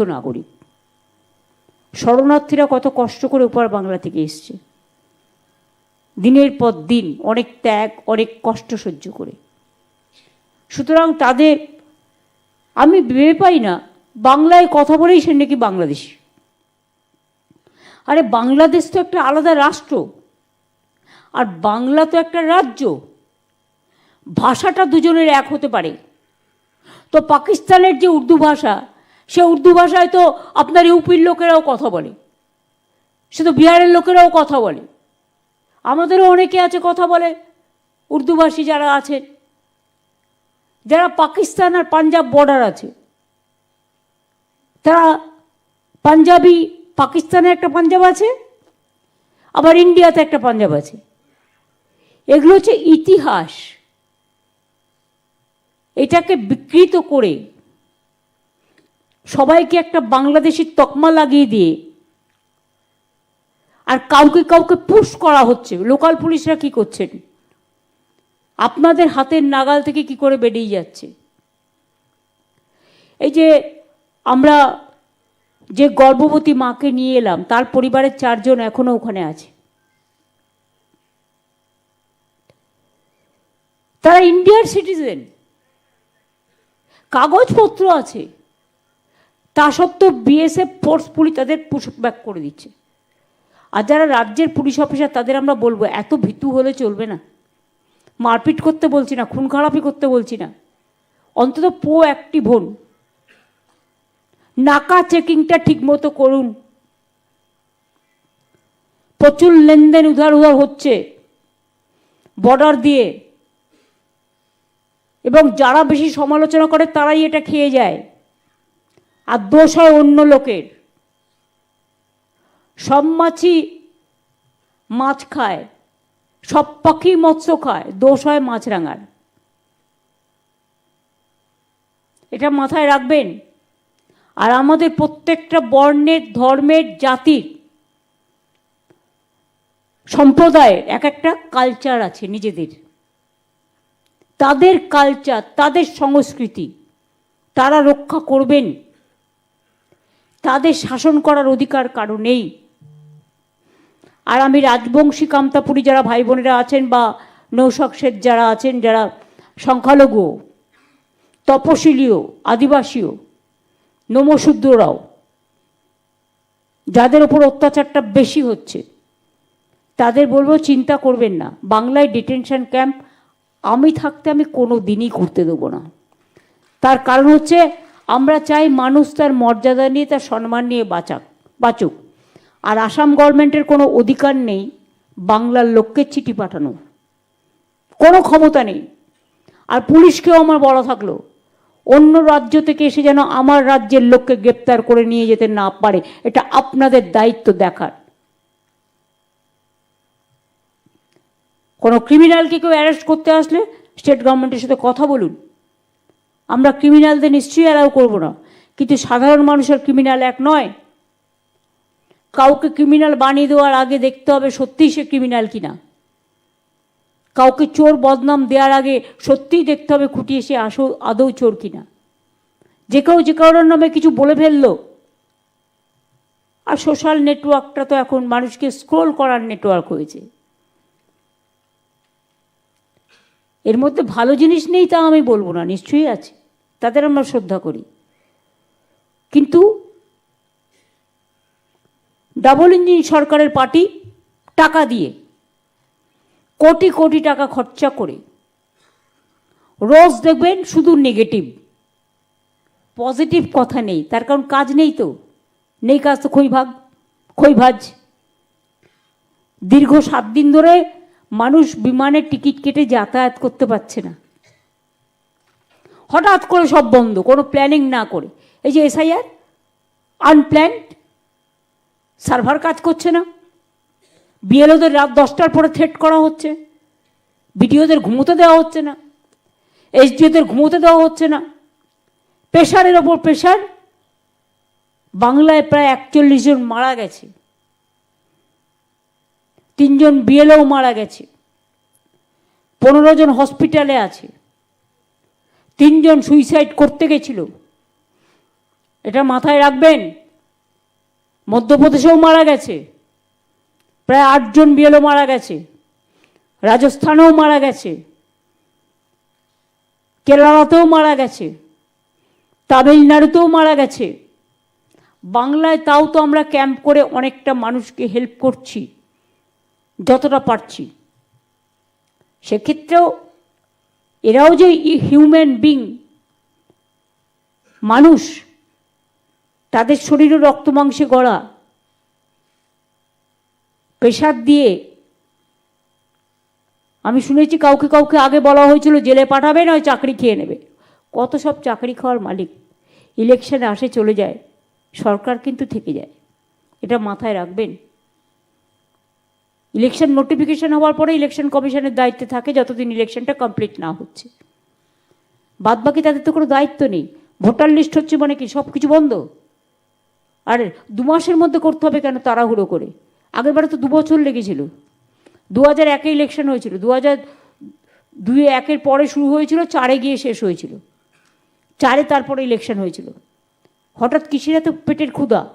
নাগরিক। শরণার্থীরা কত কষ্ট করে উপর বাংলা থেকে এসছে। দিনের পর দিন অনেক ত্যাগ, অনেক কষ্ট সহ্য করে। সুতরাং তাদের, আমি ভেবে পাই না, বাংলায় কথা বলেই সে নাকি বাংলাদেশি। আরে বাংলাদেশ তো একটা আলাদা রাষ্ট্র। আর বাংলা তো একটা রাজ্য। ভাষাটা দুজনের এক হতে পারে। তো পাকিস্তানের যে উর্দু ভাষা সে উর্দু ভাষায় তো আপনার ইউপির লোকেরাও কথা বলে, সে তো বিহারের লোকেরাও কথা বলে। আমাদেরও অনেকে আছে কথা বলে, উর্দুভাষী যারা আছেন, যারা পাকিস্তান আর পাঞ্জাব বর্ডার আছে। তারা পাঞ্জাবি, পাকিস্তানে একটা পাঞ্জাব আছে, আবার ইন্ডিয়াতে একটা পাঞ্জাব আছে। এগুলো হচ্ছে ইতিহাস। এটাকে বিকৃত করে সবাইকে একটা বাংলাদেশি তকমা লাগিয়ে দিয়ে আর কাউকে কাউকে পুশ করা হচ্ছে। লোকাল পুলিশরা কি করছেন? আপনাদের হাতের নাগাল থেকে কি করে বেরিয়ে যাচ্ছে? এই যে আমরা যে গর্ভবতী মাকে নিয়ে এলাম, তার পরিবারের চারজন এখনও ওখানে আছে। তারা ইন্ডিয়ার সিটিজেন কাগজপত্র আছে। তা সত্ত্বেও বিএসএফ ফোর্সফুলি তাদের পুশ ব্যাক করে দিচ্ছে। আর যারা রাজ্যের পুলিশ অফিসার তাদের আমরা বলব, এত ভীতু হলে চলবে না। মারপিট করতে বলছি না, খুন খারাপি করতে বলছি না। অন্তত পো একটি ভোন নাকা চেকিংটা ঠিকমতো করুন। প্রচুর লেনদেন উধার উধার হচ্ছে বর্ডার দিয়ে। এবং যারা বেশি সমালোচনা করে, তারাই এটা খেয়ে যায়। আর দোষ হয় অন্য লোকের। সব মাছই মাছ খায়, সব পাখি মৎস্য খায়, দোষ হয় মাছরাঙার। এটা মাথায় রাখবেন। আর আমাদের প্রত্যেকটা বর্ণের, ধর্মের, জাতির সম্প্রদায়ের এক একটা কালচার আছে নিজেদের। তাদের কালচার তাদের সংস্কৃতি তারা রক্ষা করবেন। তাদের শাসন করার অধিকার কারও নেই। আর আমি রাজবংশী কামতাপুরী যারা ভাই বোনেরা আছেন বা নৌশক যারা আছেন, যারা সংখ্যালঘু তপশিলীয় আদিবাসীও, নমশূদ্ররাও, যাদের ওপর অত্যাচারটা বেশি হচ্ছে, তাদের বলব চিন্তা করবেন না। বাংলায় ডিটেনশন ক্যাম্প আমি থাকতে আমি কোনো দিনই করতে দেবো না। তার কারণ হচ্ছে আমরা চাই মানুষ তার মর্যাদা নিয়ে, তার সম্মান নিয়ে বাঁচাক, বাঁচুক। আর আসাম গভর্নমেন্টের কোনো অধিকার নেই বাংলার লোককে চিঠি পাঠানো। কোনো ক্ষমতা নেই। আর পুলিশকেও আমার বলা থাকল, অন্য রাজ্য থেকে এসে যেন আমার রাজ্যের লোককে গ্রেপ্তার করে নিয়ে যেতে না পারে, এটা আপনাদের দায়িত্ব দেখার। কোনো ক্রিমিনালকে কেউ অ্যারেস্ট করতে আসলে স্টেট গভর্নমেন্টের সাথে কথা বলুন। আমরা ক্রিমিনালদের নিশ্চয়ই অ্যালাউ করব না। কিন্তু সাধারণ মানুষের ক্রিমিনাল এক নয়। কাউকে ক্রিমিনাল বানিয়ে দেওয়ার আগে দেখতে হবে সত্যিই সে ক্রিমিনাল কিনা। কাউকে চোর বদনাম দেওয়ার আগে সত্যিই দেখতে হবে খুঁটিয়ে সে আসো আদৌ চোর কিনা। যে কেউ যে কারোর নামে কিছু বলে ফেলল। আর সোশ্যাল নেটওয়ার্কটা তো এখন মানুষকে স্ক্রোল করার নেটওয়ার্ক হয়েছে। এর মধ্যে ভালো জিনিস নেই তা আমি বলব না, নিশ্চয়ই আছে। তাদের আমরা শ্রদ্ধা করি। কিন্তু ডাবল ইঞ্জিন সরকারের পার্টি টাকা দিয়ে, কোটি কোটি টাকা খরচা করে, রোজ দেখবেন শুধু নেগেটিভ, পজিটিভ কথা নেই, তার কারণ কাজ নেই তো। নেই কাজ তো খই ভাগ খই ভাজ দীর্ঘ সাত দিন ধরে মানুষ বিমানের টিকিট কেটে যাতায়াত করতে পারছে না। হঠাৎ করে সব বন্ধ, কোনো প্ল্যানিং না করে। এই যে এসআইআর আনপ্ল্যান্ড সার্ভার কাজ করছে না। বিএলওদের রাত দশটার পরে থ্রেট করা হচ্ছে। বিডিওদের ঘুমোতে দেওয়া হচ্ছে না। এসডিওদের ঘুমোতে দেওয়া হচ্ছে না। প্রেশারের ওপর প্রেশার বাংলায় প্রায় একচল্লিশ জন মারা গেছে। তিনজন বিএলও মারা গেছে। পনেরো জন হসপিটালে আছে। তিনজন সুইসাইড করতে গেছিল। এটা মাথায় রাখবেন, মধ্যপ্রদেশেও মারা গেছে। প্রায় আটজন বিএলও মারা গেছে। রাজস্থানেও মারা গেছে। কেরালাতেও মারা গেছে। তামিলনাড়ুতেও মারা গেছে। বাংলায় তাও তো আমরা ক্যাম্প করে অনেকটা মানুষকে হেল্প করছি। যতটা পারছি। সেক্ষেত্রেও এরাও যে হিউম্যান বিং মানুষ, তাদের শরীরে রক্ত মাংসে গড়া প্রেশার দিয়ে, আমি শুনেছি কাউকে কাউকে আগে বলা হয়েছিল, জেলে পাঠাবে, নয় চাকরি খেয়ে নেবে। কত সব চাকরি খাওয়ার মালিক। ইলেকশনে আসে চলে যায়, সরকার কিন্তু থেকে যায়। এটা মাথায় রাখবেন। ইলেকশন নোটিফিকেশন হওয়ার পরে ইলেকশন কমিশনের দায়িত্বে থাকে যতদিন ইলেকশনটা কমপ্লিট না হচ্ছে। বাদ বাকি তাদের তো কোনো দায়িত্ব নেই। ভোটার লিস্ট হচ্ছে মানে কি? সব কিছু বন্ধ? আর দু মাসের মধ্যে করতে হবে কেন তাড়াহুড়ো করে? আগেরবারে তো দু বছর লেগেছিল। দু হাজার একে ইলেকশন হয়েছিল। দু হাজার দুই একের পরে শুরু হয়েছিল, চারে গিয়ে শেষ হয়েছিল। চারে তারপরে ইলেকশন হয়েছিল। হঠাৎ কৃষিরা তো পেটের ক্ষুধা?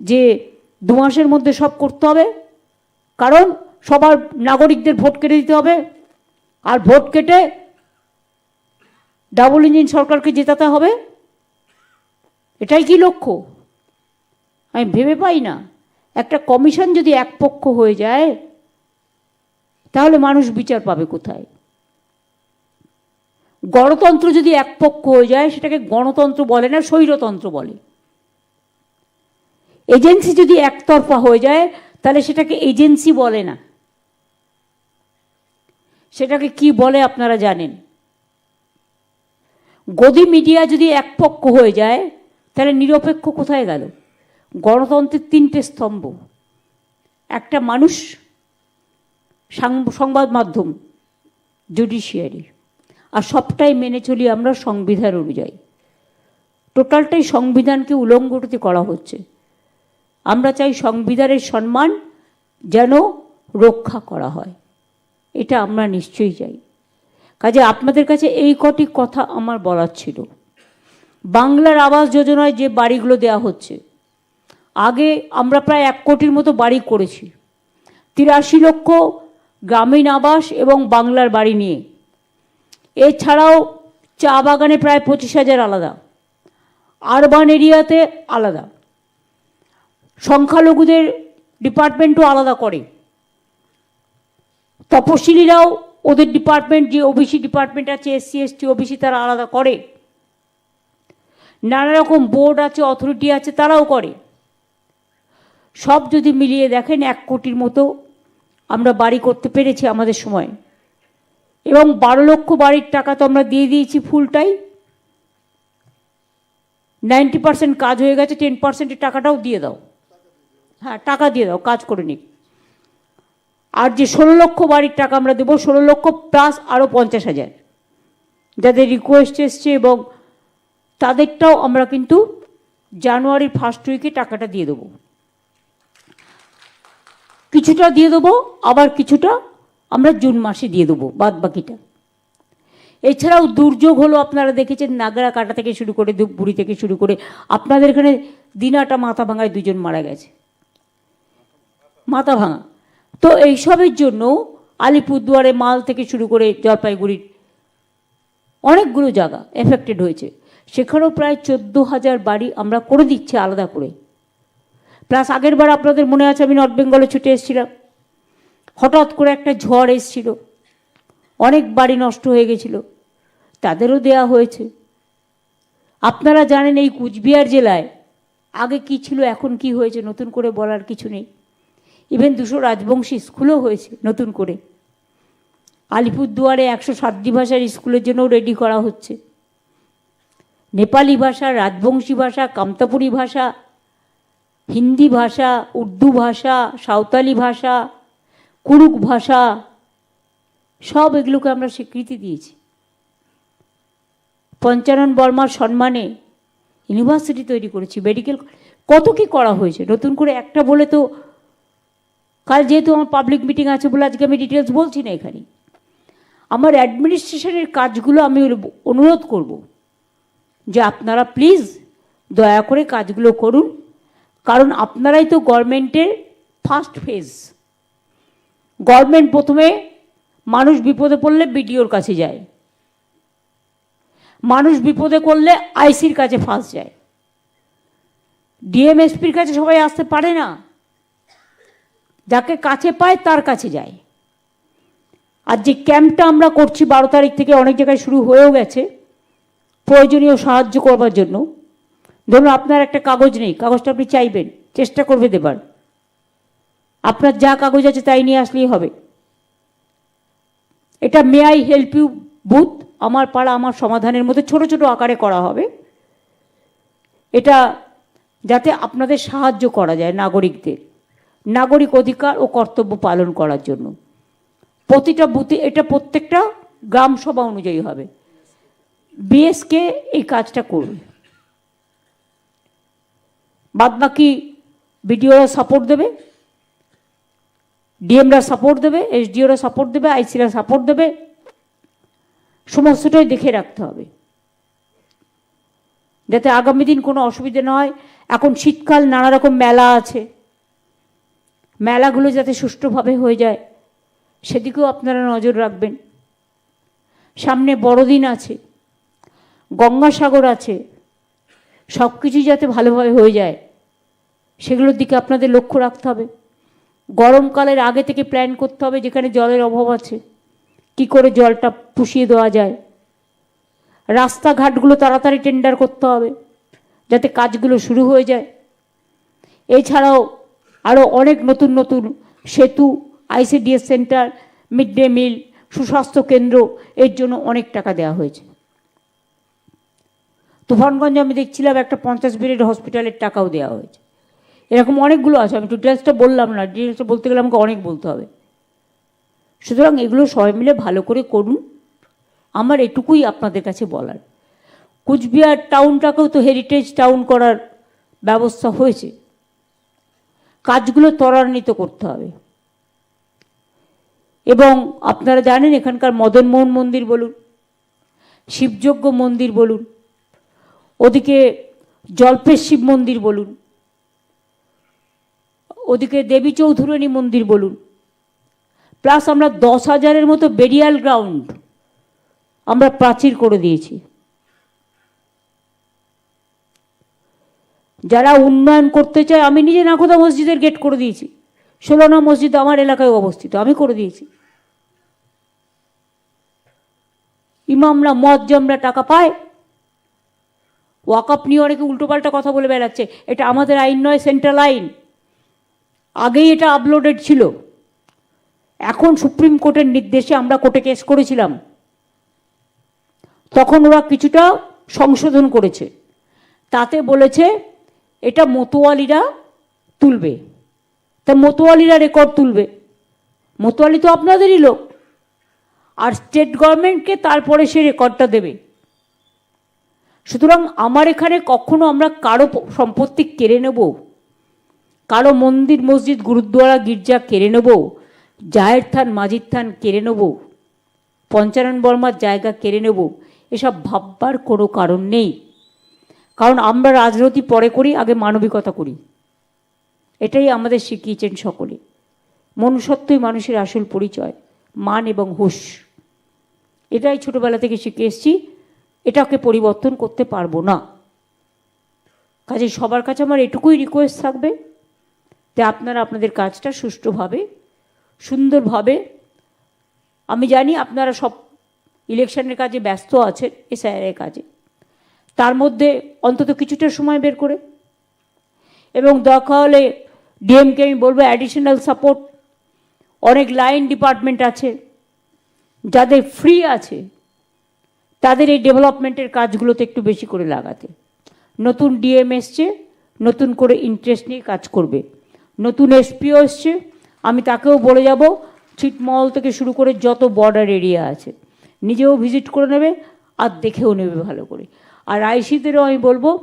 যে দু মাসের মধ্যে সব করতে হবে কারণ সবার নাগরিকদের ভোট কেটে দিতে হবে। আর ভোট কেটে ডাবল ইঞ্জিন সরকারকে জেতাতে হবে। এটাই কি লক্ষ্য? আমি ভেবে পাই না। একটা কমিশন যদি একপক্ষ হয়ে যায়, তাহলে মানুষ বিচার পাবে কোথায়? গণতন্ত্র যদি একপক্ষ হয়ে যায়, সেটাকে গণতন্ত্র বলে না, স্বৈরতন্ত্র বলে। এজেন্সি যদি একতরফা হয়ে যায় তাহলে সেটাকে এজেন্সি বলে না। সেটাকে কি বলে আপনারা জানেন? গদি মিডিয়া যদি একপক্ষ হয়ে যায়, তাহলে নিরপেক্ষ কোথায় গেল? গণতন্ত্রের তিনটে স্তম্ভ। একটা মানুষ সংবাদ মাধ্যম, জুডিশিয়ারি। আর সবটাই মেনে চলি আমরা সংবিধান অনুযায়ী। টোটালটাই সংবিধানকে উলঙ্ঘটিত করা হচ্ছে। আমরা চাই সংবিধানের সম্মান যেন রক্ষা করা হয়। এটা আমরা নিশ্চয়ই চাই। কাজে আপনাদের কাছে এই কটি কথা আমার বলার ছিল। বাংলার আবাস যোজনায় যে বাড়িগুলো দেওয়া হচ্ছে, আগে আমরা প্রায় এক কোটির মতো বাড়ি করেছি। তিরাশি লক্ষ গ্রামীণ আবাস এবং বাংলার বাড়ি নিয়ে। এছাড়াও চা বাগানে প্রায় পঁচিশ হাজার আলাদা। আরবান এরিয়াতে আলাদা। সংখ্যালঘুদের ডিপার্টমেন্টও আলাদা করে। তপশিলিরাও ওদের ডিপার্টমেন্ট, যে ওবিসি ডিপার্টমেন্ট আছে এসসি এসটি ওবিসি তারা আলাদা করে। নানা রকম বোর্ড আছে, অথরিটি আছে, তারাও করে। সব যদি মিলিয়ে দেখেন, এক কোটির মতো আমরা বাড়ি করতে পেরেছি আমাদের সময়। এবং বারো লক্ষ বাড়ির টাকা তো আমরা দিয়ে দিয়েছি ফুলটাই। নাইনটি পার্সেন্ট কাজ হয়ে গেছে, টেন পার্সেন্টের টাকাটাও দিয়ে দাও। হ্যাঁ টাকা দিয়ে দাও, কাজ করে নিক। আর যে ষোলো লক্ষ বাড়ির টাকা আমরা দেবো, ষোলো লক্ষ প্লাস আরও পঞ্চাশ হাজার। যাদের রিকোয়েস্ট এসছে এবং তাদেরটাও আমরা কিন্তু জানুয়ারির ফার্স্ট উইকে টাকাটা দিয়ে দেবো। কিছুটা দিয়ে দেবো, আবার কিছুটা আমরা জুন মাসে দিয়ে দেবো, বাদ বাকিটা। এছাড়াও দুর্যোগ হলো, আপনারা দেখেছেন নাগরা কাটা থেকে শুরু করে ধূপগুড়ি থেকে শুরু করে, আপনাদের এখানে দিনাটা মাথা ভাঙায় দুজন মারা গেছে। মাথা ভাঙা। তো এইসবের জন্য আলিপুরদুয়ারে মাল থেকে শুরু করে জলপাইগুড়ির অনেকগুলো জায়গা এফেক্টেড হয়েছে। সেখানেও প্রায় চোদ্দ হাজার বাড়ি আমরা করে দিচ্ছি আলাদা করে। প্লাস আগের বার আপনাদের মনে আছে আমি নর্থ বেঙ্গলে ছুটে এসেছিলাম। হঠাৎ করে একটা ঝড় এসেছিল। অনেক বাড়ি নষ্ট হয়ে গেছিল। তাদেরও দেয়া হয়েছে। আপনারা জানেন এই কুচবিহার জেলায় আগে কি ছিল, এখন কি হয়েছে, নতুন করে বলার কিছু নেই। ইভেন দুশো রাজবংশী স্কুলও হয়েছে নতুন করে। আলিপুরদুয়ারে একশো সাতটি ভাষার স্কুলের জন্যও রেডি করা হচ্ছে। নেপালি ভাষা, রাজবংশী ভাষা, কামতাপুরি ভাষা, হিন্দি ভাষা, উর্দু ভাষা, সাঁওতালি ভাষা, কুরুক ভাষা, সব এগুলোকে আমরা স্বীকৃতি দিয়েছি। পঞ্চানন বর্মার সম্মানে ইউনিভার্সিটি তৈরি করেছি, মেডিকেল কত কি করা হয়েছে? নতুন করে একটা বলে তো কাল যেহেতু আমার পাবলিক মিটিং আছে বলে আজকে আমি ডিটেলস বলছি না এখানে, আমার অ্যাডমিনিস্ট্রেশনের কাজগুলো আমি অনুরোধ করব যে আপনারা প্লিজ দয়া করে কাজগুলো করুন, কারণ আপনারাই তো গভর্নমেন্টের ফার্স্ট ফেজ গভর্নমেন্ট প্রথমে মানুষ বিপদে পড়লে বিডিওর কাছে যায়, মানুষ বিপদে করলে আইসির কাছে ফার্স্ট যায়। ডিএমএসপির কাছে সবাই আসতে পারে না। যাকে কাছে পায় তার কাছে যায়। আর যে ক্যাম্পটা আমরা করছি বারো তারিখ থেকে অনেক জায়গায় শুরু হয়েও গেছে, প্রয়োজনীয় সাহায্য করবার জন্য। ধরুন আপনার একটা কাগজ নেই, কাগজটা আপনি চাইবেন, চেষ্টা করবে দেবার। আপনার যা কাগজ আছে তাই নিয়ে আসলেই হবে। এটা may I help you booth, আমার পাড়া আমার সমাধানের মধ্যে ছোট ছোট আকারে করা হবে। এটা যাতে আপনাদের সাহায্য করা যায়, নাগরিকদের। নাগরিক অধিকার ও কর্তব্য পালন করার জন্য। প্রতিটা বুথে এটা প্রত্যেকটা গ্রাম সভা অনুযায়ী হবে। বিএসকে এই কাজটা করবে। বাদ বাকি বিডিওরা সাপোর্ট দেবে ডিএমরা সাপোর্ট দেবে এসডিওরা সাপোর্ট দেবে আইসিরা সাপোর্ট দেবে। সমস্তটাই দেখে রাখতে হবে। যাতে আগামী দিন কোনো অসুবিধে না হয়। এখন শীতকাল, নানা রকম মেলা আছে। মেলাগুলো যাতে সুষ্ঠুভাবে হয়ে যায়, সেদিকেও আপনারা নজর রাখবেন। সামনে বড়দিন আছে, গঙ্গাসাগর আছে সব কিছু যাতে ভালোভাবে হয়ে যায়, সেগুলোর দিকে আপনাদের লক্ষ্য রাখতে হবে। গরমকালের আগে থেকে প্ল্যান করতে হবে যেখানে জলের অভাব আছে, কি করে জলটা পুষিয়ে দেওয়া যায়। রাস্তাঘাটগুলো তাড়াতাড়ি টেন্ডার করতে হবে, যাতে কাজগুলো শুরু হয়ে যায়। এছাড়াও আরও অনেক নতুন নতুন সেতু ICDS centre mid day meal সুস্বাস্থ্য কেন্দ্র, এর জন্য অনেক টাকা দেওয়া হয়েছে। তুফানগঞ্জে আমি দেখছিলাম একটা পঞ্চাশ বেডের হসপিটালের টাকাও দেওয়া হয়েছে। এরকম অনেকগুলো আছে, আমি ডিটেলসটা বললাম না ডিটেলসটা বলতে গেলে আমাকে অনেক বলতে হবে। সুতরাং এগুলো সবাই মিলে ভালো করে করুন। আমার এটুকুই আপনাদের কাছে বলার। কুচবিহার টাউনটাকেও তো হেরিটেজ টাউন করার ব্যবস্থা হয়েছে। কাজগুলো ত্বরান্বিত করতে হবে। এবং আপনারা জানেন এখানকার মদনমোহন মন্দির বলুন, শিবযজ্ঞ মন্দির বলুন, ওদিকে জল্পেশ শিব মন্দির বলুন, ওদিকে দেবী চৌধুরানী মন্দির বলুন। প্লাস আমরা দশ হাজারের মতো বেরিয়াল গ্রাউন্ড আমরা প্রাচীর করে দিয়েছি। যারা উন্নয়ন করতে চায়, আমি নিজে নাখোদা মসজিদের গেট করে দিয়েছি। ষোলোনা মসজিদ আমার এলাকায় অবস্থিত, আমি করে দিয়েছি। ইমামরা মদ মজ্জমরা টাকা পায়। ওয়াকআপ নিয়ে অনেকে উল্টোপাল্টা কথা বলে বেড়াচ্ছে, এটা আমাদের আইন নয়, সেন্ট্রাল আইন। আগেই এটা আপলোডেড ছিল। এখন সুপ্রিম কোর্টের নির্দেশে আমরা কোর্টে কেস করেছিলাম। তখন ওরা কিছুটা সংশোধন করেছে। তাতে বলেছে এটা মতোয়ালিরা তুলবে। তা মতোয়ালিরা রেকর্ড তুলবে। মতোয়ালি তো আপনাদেরই লোক। আর স্টেট গভর্নমেন্টকে তারপরে সে রেকর্ডটা দেবে। সুতরাং আমার এখানে কখনো আমরা কারও সম্পত্তি কেড়ে নেব, কারও মন্দির, মসজিদ, গুরুদ্বারা, গির্জা কেড়ে নেব জায়ের থান মাজির থান কেড়ে নেব, পঞ্চানন বর্মার জায়গা কেড়ে নেব, এসব ভাববার কোনো কারণ নেই। কারণ আমরা রাজনীতি পরে করি, আগে মানবিকতা করি। এটাই আমাদের শিখিয়েছেন সকলে। মনুষ্যত্বই মানুষের আসল পরিচয়, মান এবং হুশ। এটাই ছোটবেলা থেকে শিখে এসেছি, এটাকে পরিবর্তন করতে পারব না। কাজে সবার কাছে আমার এটুকুই রিকোয়েস্ট থাকবে যে আপনারা আপনাদের কাজটা সুষ্ঠুভাবে, সুন্দরভাবে, আমি জানি আপনারা সব ইলেকশনের কাজে ব্যস্ত আছেন এসআইআরের কাজে। তার মধ্যে অন্তত কিছুটা সময় বের করে। এবং দরকার হলে ডিএমকে আমি বলব অ্যাডিশনাল সাপোর্ট অনেক লাইন ডিপার্টমেন্ট আছে, যাদের ফ্রি আছে, তাদের এই ডেভেলপমেন্টের কাজগুলোতে একটু বেশি করে লাগাতে। নতুন ডিএম এসছে, নতুন করে ইন্টারেস্ট নিয়ে কাজ করবে। নতুন এসপিও এসছে, আমি তাকেও বলে যাব ছিটমহল থেকে শুরু করে যত বর্ডার এরিয়া আছে, নিজেও ভিজিট করে নেবে আর দেখেও নেবে ভালো করে। আর আইসিদেরও আমি বলব,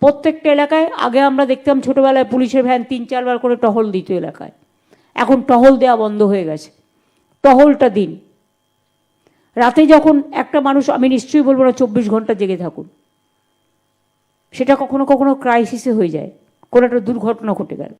প্রত্যেকটা এলাকায়, আগে আমরা দেখতাম ছোটোবেলায় পুলিশের ভ্যান তিন, চারবার করে টহল দিত এলাকায়। এখন টহল দেওয়া বন্ধ হয়ে গেছে। টহলটা দিন। রাতে যখন একটা মানুষ, আমি নিশ্চয়ই বলব না, চব্বিশ ঘণ্টা জেগে থাকুন। সেটা কখনো কখনো ক্রাইসিসে হয়ে যায়। কোনো একটা দুর্ঘটনা ঘটে গেল।